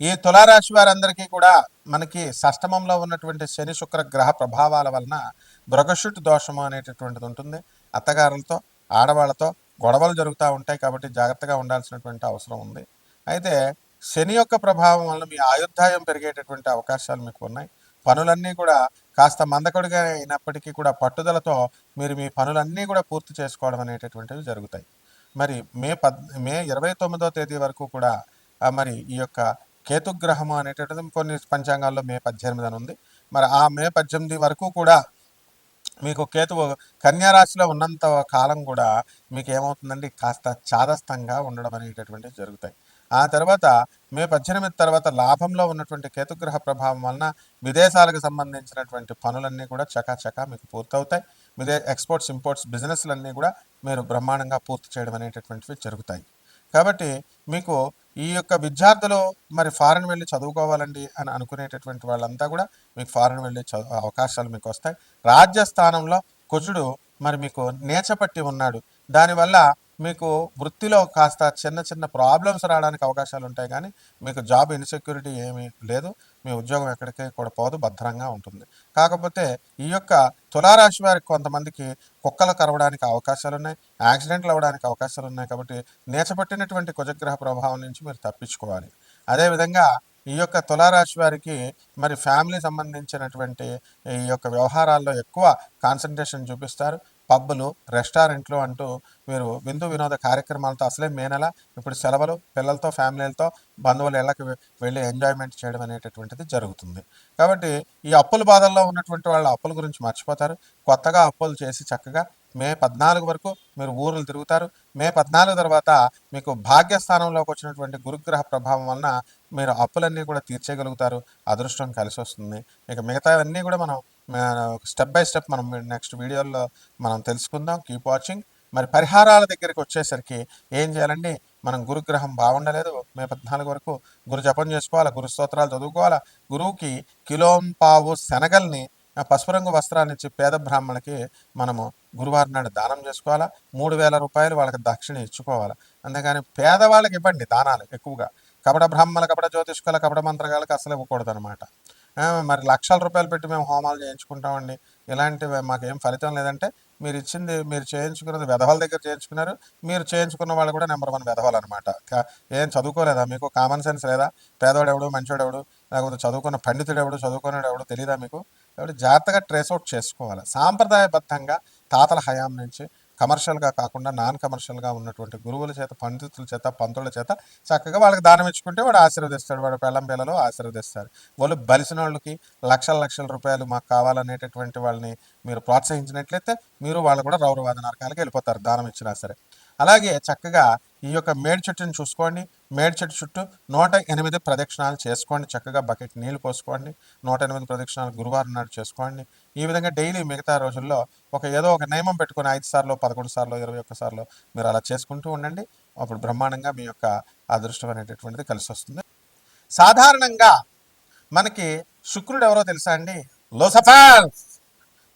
ఈ తులారాశి వారందరికీ కూడా మనకి షష్టమంలో ఉన్నటువంటి శని శుక్ర గ్రహ ప్రభావాల వలన బ్రొగషుట్ దోషము అనేటటువంటిది ఉంటుంది. అత్తగారులతో ఆడవాళ్ళతో గొడవలు జరుగుతూ ఉంటాయి కాబట్టి జాగ్రత్తగా ఉండాల్సినటువంటి అవసరం ఉంది. అయితే శని యొక్క ప్రభావం వలన మీ ఆయుర్దాయం పెరిగేటటువంటి అవకాశాలు మీకు ఉన్నాయి. పనులన్నీ కూడా కాస్త మందకొడిగా అయినప్పటికీ కూడా పట్టుదలతో మీరు మీ పనులన్నీ కూడా పూర్తి చేసుకోవడం అనేటటువంటివి జరుగుతాయి. మరి మే పద్ మే ఇరవై తొమ్మిదో తేదీ వరకు కూడా మరి ఈ యొక్క కేతుగ్రహము అనేటటువంటిది కొన్ని పంచాంగాల్లో మే పద్దెనిమిది అని ఉంది. మరి ఆ మే పద్దెనిమిది వరకు కూడా మీకు కేతువు కన్యారాశిలో ఉన్నంత కాలం కూడా మీకు ఏమవుతుందండి? కాస్త చాదస్తంగా ఉండడం అనేటటువంటివి జరుగుతాయి. ఆ తర్వాత మే పద్దెనిమిది తర్వాత లాభంలో ఉన్నటువంటి కేతుగ్రహ ప్రభావం వలన విదేశాలకు సంబంధించినటువంటి పనులన్నీ కూడా చకాచకా మీకు పూర్తవుతాయి. విదే ఎక్స్పోర్ట్స్ ఇంపోర్ట్స్ బిజినెస్లన్నీ కూడా మీరు బ్రహ్మాండంగా పూర్తి చేయడం అనేటటువంటివి జరుగుతాయి. కాబట్టి మీకు ఈ యొక్క విద్యార్థులు మరి ఫారెన్ వెళ్ళి చదువుకోవాలండి అని అనుకునేటటువంటి వాళ్ళంతా కూడా మీకు ఫారెన్ వెళ్ళి చదువు అవకాశాలు మీకు వస్తాయి. రాజ్యస్థానంలో కుజుడు మరి మీకు నేచపట్టి ఉన్నాడు. దానివల్ల మీకు వృత్తిలో కాస్త చిన్న చిన్న ప్రాబ్లమ్స్ రావడానికి అవకాశాలు ఉంటాయి కానీ మీకు జాబ్ ఇన్సెక్యూరిటీ ఏమీ లేదు. మీ ఉద్యోగం ఎక్కడికి కూడా పోదు భద్రంగా ఉంటుంది. కాకపోతే ఈ యొక్క తులారాశి వారికి కొంతమందికి కుక్కలు కరవడానికి అవకాశాలు ఉన్నాయి యాక్సిడెంట్లు అవ్వడానికి అవకాశాలు ఉన్నాయి కాబట్టి నేచపట్టినటువంటి కుజగ్రహ ప్రభావం నుంచి మీరు తప్పించుకోవాలి. అదేవిధంగా ఈ యొక్క తులారాశి వారికి మరి ఫ్యామిలీ సంబంధించినటువంటి ఈ యొక్క వ్యవహారాల్లో ఎక్కువ కాన్సన్ట్రేషన్ చూపిస్తారు. పబ్బులు రెస్టారెంట్లు అంటూ మీరు విందు వినోద కార్యక్రమాలతో అసలే మే నెల ఇప్పుడు సెలవులు పిల్లలతో ఫ్యామిలీలతో బంధువులు ఇళ్ళకి వెళ్ళి ఎంజాయ్మెంట్ చేయడం అనేటటువంటిది జరుగుతుంది. కాబట్టి ఈ అప్పుల బాధల్లో ఉన్నటువంటి వాళ్ళ అప్పుల గురించి మర్చిపోతారు. కొత్తగా అప్పులు చేసి చక్కగా మే పద్నాలుగు వరకు మీరు ఊర్లు తిరుగుతారు. మే పద్నాలుగు తర్వాత మీకు భాగ్యస్థానంలోకి వచ్చినటువంటి గురుగ్రహ ప్రభావం వలన మీరు అప్పులన్నీ కూడా తీర్చేయగలుగుతారు. అదృష్టం కలిసి వస్తుంది ఇక మిగతావన్నీ కూడా మనం స్టెప్ బై స్టెప్ మనం నెక్స్ట్ వీడియోలో మనం తెలుసుకుందాం. కీప్ వాచింగ్ మరి పరిహారాల దగ్గరికి వచ్చేసరికి ఏం చేయాలండి? మనం గురుగ్రహం బాగుండలేదు. మే పద్నాలుగు వరకు గురు జపం చేసుకోవాలా? గురు స్తోత్రాలు చదువుకోవాలా? గురువుకి కిలోంపావు శనగల్ని పసుపు రంగు వస్త్రాన్ని ఇచ్చి పేద బ్రాహ్మణులకి మనము గురువారం నాడు దానం చేసుకోవాలా? మూడు వేల రూపాయలు వాళ్ళకి దక్షిణ ఇచ్చుకోవాలా? అంతేగాని పేదవాళ్ళకి ఇవ్వండి దానాలు ఎక్కువగా. కపట బ్రాహ్మణ కపట జ్యోతిష్కుల కపట మంత్రగాలకు అసలు ఇవ్వకూడదు అనమాట మరి లక్షల రూపాయలు పెట్టి మేము హోమాలు చేయించుకుంటామండి. ఇలాంటివి మాకేం ఫలితం లేదంటే మీరు ఇచ్చింది మీరు చేయించుకున్నది వెధవల దగ్గర చేయించుకున్నారు. మీరు చేయించుకున్న వాళ్ళు కూడా నెంబర్ వన్ వెధవలు అనమాట ఏం చదువుకోలేదా? మీకు కామన్ సెన్స్ లేదా? పేదవాడు ఎవడు మంచివాడు ఎవడు లేకపోతే చదువుకున్న పండితుడు ఎవడు చదువుకున్నాడు ఎవడు తెలియదా మీకు? కాబట్టి జాగ్రత్తగా ట్రేస్ అవుట్ చేసుకోవాలి. సాంప్రదాయబద్ధంగా తాతల హయాం నుంచి కమర్షియల్గా కాకుండా నాన్ కమర్షియల్గా ఉన్నటువంటి గురువుల చేత పండితుల చేత పంతుల చేత చక్కగా వాళ్ళకి దానం ఇచ్చుకుంటే వాడు ఆశీర్వదిస్తాడు. వాడు పెళ్ళం పిల్లలు ఆశీర్వదిస్తారు. వాళ్ళు బలిసిన వాళ్ళకి లక్షల లక్షల రూపాయలు మాకు కావాలనేటటువంటి వాళ్ళని మీరు ప్రోత్సహించినట్లయితే మీరు వాళ్ళు కూడా రౌరవాద నరకాలకి వెళ్ళిపోతారు. దానం ఇచ్చినా సరే. అలాగే చక్కగా ఈ యొక్క మేడి చెట్టుని చూసుకోండి. మేడి చెట్టు చుట్టూ నూట ఎనిమిది ప్రదక్షిణాలు చేసుకోండి. చక్కగా బకెట్ నీళ్ళు పోసుకోండి. నూట ఎనిమిది ప్రదక్షిణాలు గురువారం నాడు చేసుకోండి. ఈ విధంగా డైలీ మిగతా రోజుల్లో ఒక ఏదో ఒక నియమం పెట్టుకుని ఐదు సార్లు పదకొండు సార్లు ఇరవై ఒక్క సార్లు మీరు అలా చేసుకుంటూ ఉండండి. అప్పుడు బ్రహ్మాండంగా మీ యొక్క అదృష్టం అనేటటువంటిది కలిసి వస్తుంది. సాధారణంగా మనకి శుక్రుడు ఎవరో తెలుసా అండి? లోసఫర్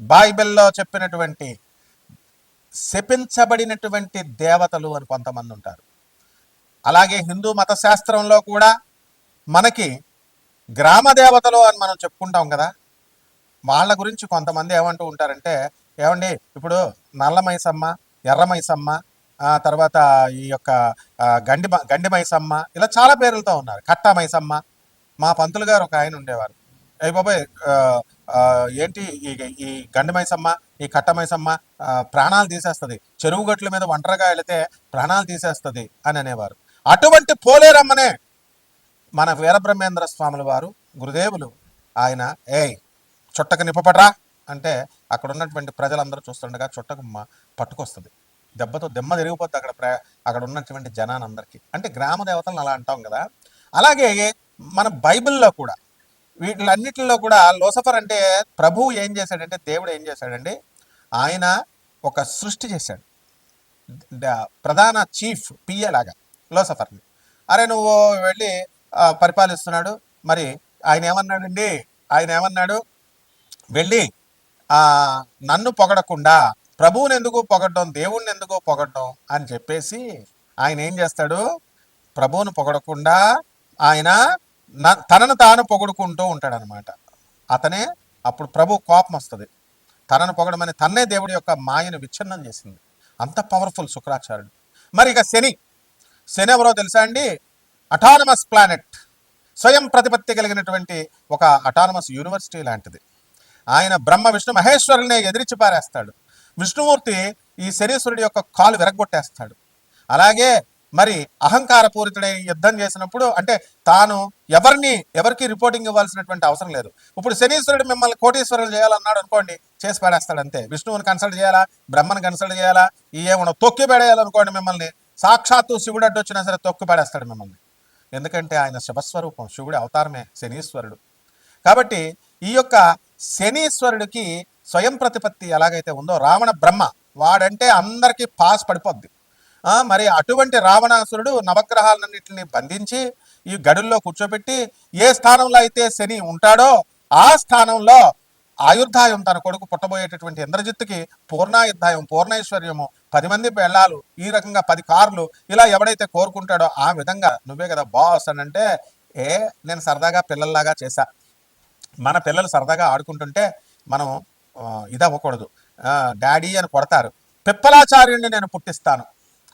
బైబిల్లో చెప్పినటువంటి శపించబడినటువంటి దేవతలు అని కొంతమంది ఉంటారు. అలాగే హిందూ మత శాస్త్రంలో కూడా మనకి గ్రామ దేవతలు అని మనం చెప్పుకుంటాం కదా. వాళ్ళ గురించి కొంతమంది ఏమంటూ ఉంటారంటే ఏమండి ఇప్పుడు నల్ల మైసమ్మ ఎర్ర మైసమ్మ తర్వాత ఈ యొక్క గండి మ- గండి మైసమ్మ ఇలా చాలా పేర్లతో ఉన్నారు. కట్టా మైసమ్మ మా పంతులు గారు ఒక ఆయన ఉండేవారు. అయ్యి బాబాయ్ ఏంటి ఈ ఈ గండి ఈ కట్టమైసమ్మ ప్రాణాలు తీసేస్తుంది. చెరువు గట్ల మీద ఒంటరిగా వెళితే ప్రాణాలు తీసేస్తుంది అని అనేవారు. అటువంటి పోలేరమ్మనే మన వీరబ్రహ్మేంద్ర స్వాముల వారు గురుదేవులు ఆయన ఏయ్ చుట్టకు నిప్పపడరా అంటే అక్కడ ఉన్నటువంటి ప్రజలందరూ చూస్తుండగా చుట్టకు పట్టుకొస్తుంది. దెబ్బతో దెమ్మ తిరిగిపోతుంది అక్కడ ప్ర అక్కడ ఉన్నటువంటి జనానందరికీ అంటే గ్రామ దేవతలను అలా అంటాం కదా. అలాగే మన బైబిల్లో కూడా వీటిలన్నిటిలో కూడా లోసఫర్ అంటే ప్రభువు ఏం చేశాడంటే దేవుడు ఏం చేశాడండి? ఆయన ఒక సృష్టి చేశాడు. ప్రధాన చీఫ్ పిఏ లాగా లోసఫర్ని. అరే నువ్వు వెళ్ళి పరిపాలిస్తున్నాడు. మరి ఆయన ఏమన్నాడండి? ఆయన ఏమన్నాడు? వెళ్ళి ఆ నన్ను పొగడకుండా ప్రభువుని ఎందుకు పొగడడం దేవుణ్ణి ఎందుకు పొగడడం అని చెప్పేసి ఆయన ఏం చేస్తాడు? ప్రభువును పొగడకుండా ఆయన తనను తాను పొగుడుకుంటూ ఉంటాడనమాట. అతనే అప్పుడు ప్రభు కోపం వస్తుంది తనను పొగడమని తన్నే దేవుడి యొక్క మాయను విచ్ఛిన్నం చేసింది. అంత పవర్ఫుల్ శుక్రాచార్యుడు. మరి ఇక శని. శని ఎవరో తెలుసా అండి? అటానమస్ ప్లానెట్ స్వయం ప్రతిపత్తి కలిగినటువంటి ఒక అటానమస్ యూనివర్సిటీ లాంటిది. ఆయన బ్రహ్మ విష్ణు మహేశ్వరుల్ని ఎదిరించి పారేస్తాడు. విష్ణుమూర్తి ఈ శనీశ్వరుడి యొక్క కాలు విరగొట్టేస్తాడు అలాగే మరి అహంకారపూరితుడై యుద్ధం చేసినప్పుడు అంటే తాను ఎవరిని ఎవరికి రిపోర్టింగ్ ఇవ్వాల్సినటువంటి అవసరం లేదు. ఇప్పుడు శనీశ్వరుడు మిమ్మల్ని కోటీశ్వరులు చేయాలన్నాడు అనుకోండి చేసి పడేస్తాడు అంతే. విష్ణువుని కన్సల్ట్ చేయాలా? బ్రహ్మను కన్సల్ట్ చేయాలా? ఈ ఏమన్నా తొక్కి పడేయాలనుకోండి మిమ్మల్ని సాక్షాత్తు శివుడు అడ్డు వచ్చినా సరే తొక్కి పడేస్తాడు మిమ్మల్ని. ఎందుకంటే ఆయన శివస్వరూపం శివుడి అవతారమే శనీశ్వరుడు. కాబట్టి ఈ యొక్క శనీశ్వరుడికి స్వయం ప్రతిపత్తి ఎలాగైతే ఉందో రావణ బ్రహ్మ వాడంటే అందరికీ పాస్ పడిపోద్ది. మరి అటువంటి రావణాసురుడు నవగ్రహాలన్నింటిని బంధించి ఈ గడుల్లో కూర్చోబెట్టి ఏ స్థానంలో అయితే శని ఉంటాడో ఆ స్థానంలో ఆయుర్ధాయం తన కొడుకు పుట్టబోయేటటువంటి ఇంద్రజిత్తుకి పూర్ణాయుర్ధాయం పూర్ణైశ్వర్యము పది మంది పెళ్ళాలు ఈ రకంగా పది కార్లు ఇలా ఎవడైతే కోరుకుంటాడో ఆ విధంగా నువ్వే కదా బాస్ అని అంటే ఏ నేను సరదాగా పిల్లల్లాగా చేశా. మన పిల్లలు సరదాగా ఆడుకుంటుంటే మనం ఇదవ్వకూడదు. ఇది అవ్వకూడదు డాడీ అని కొడతారు. పిప్పలాచార్యుడిని నేను పుట్టిస్తాను.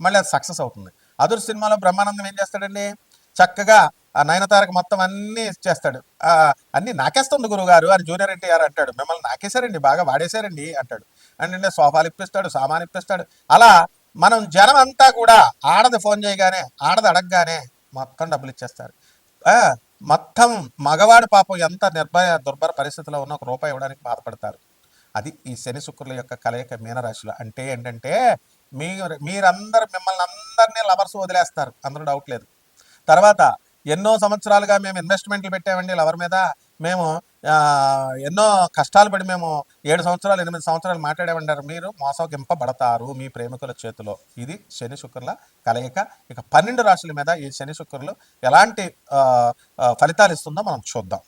మళ్ళీ అది సక్సెస్ అవుతుంది. అదురు సినిమాలో బ్రహ్మానందం ఏం చేస్తాడండి? చక్కగా ఆ నయనతారకు మొత్తం అన్నీ చేస్తాడు. అన్నీ అన్ని నాకేస్తుంది గురుగారు అని జూనియర్ ఎన్టీఆర్ అంటాడు. మిమ్మల్ని నాకేశారండి బాగా వాడేశారండి అంటాడు. అంటే సోఫాలు ఇప్పిస్తాడు సామాన్ ఇప్పిస్తాడు. అలా మనం జనం అంతా కూడా ఆడది ఫోన్ చేయగానే ఆడది అడగగానే మొత్తం డబ్బులు ఇచ్చేస్తారు. మొత్తం మగవాడు పాపం ఎంత నిర్భయ దుర్భర పరిస్థితిలో ఉన్న ఒక రూపాయి ఇవ్వడానికి బాధపడతారు. అది ఈ శని శుక్రుల యొక్క కలయిక మీనరాశిలో. అంటే ఏంటంటే మీరు మీరందరు మిమ్మల్ని అందరినీ లవర్స్ వదిలేస్తారు. అందరూ డౌట్ లేదు. తర్వాత ఎన్నో సంవత్సరాలుగా మేము ఇన్వెస్ట్మెంట్లు పెట్టామండి లవర్ మీద. మేము ఎన్నో కష్టాలు పడి మేము ఏడు సంవత్సరాలు ఎనిమిది సంవత్సరాలు మాట్లాడామంటారు మీరు. మోసగింపబడతారు మీ ప్రేమికుల చేతిలో. ఇది శని శుక్రుల కలయిక. ఇక పన్నెండు రాశుల మీద ఈ శని శుక్రులు ఎలాంటి ఫలితాలు ఇస్తుందో మనం చూద్దాం.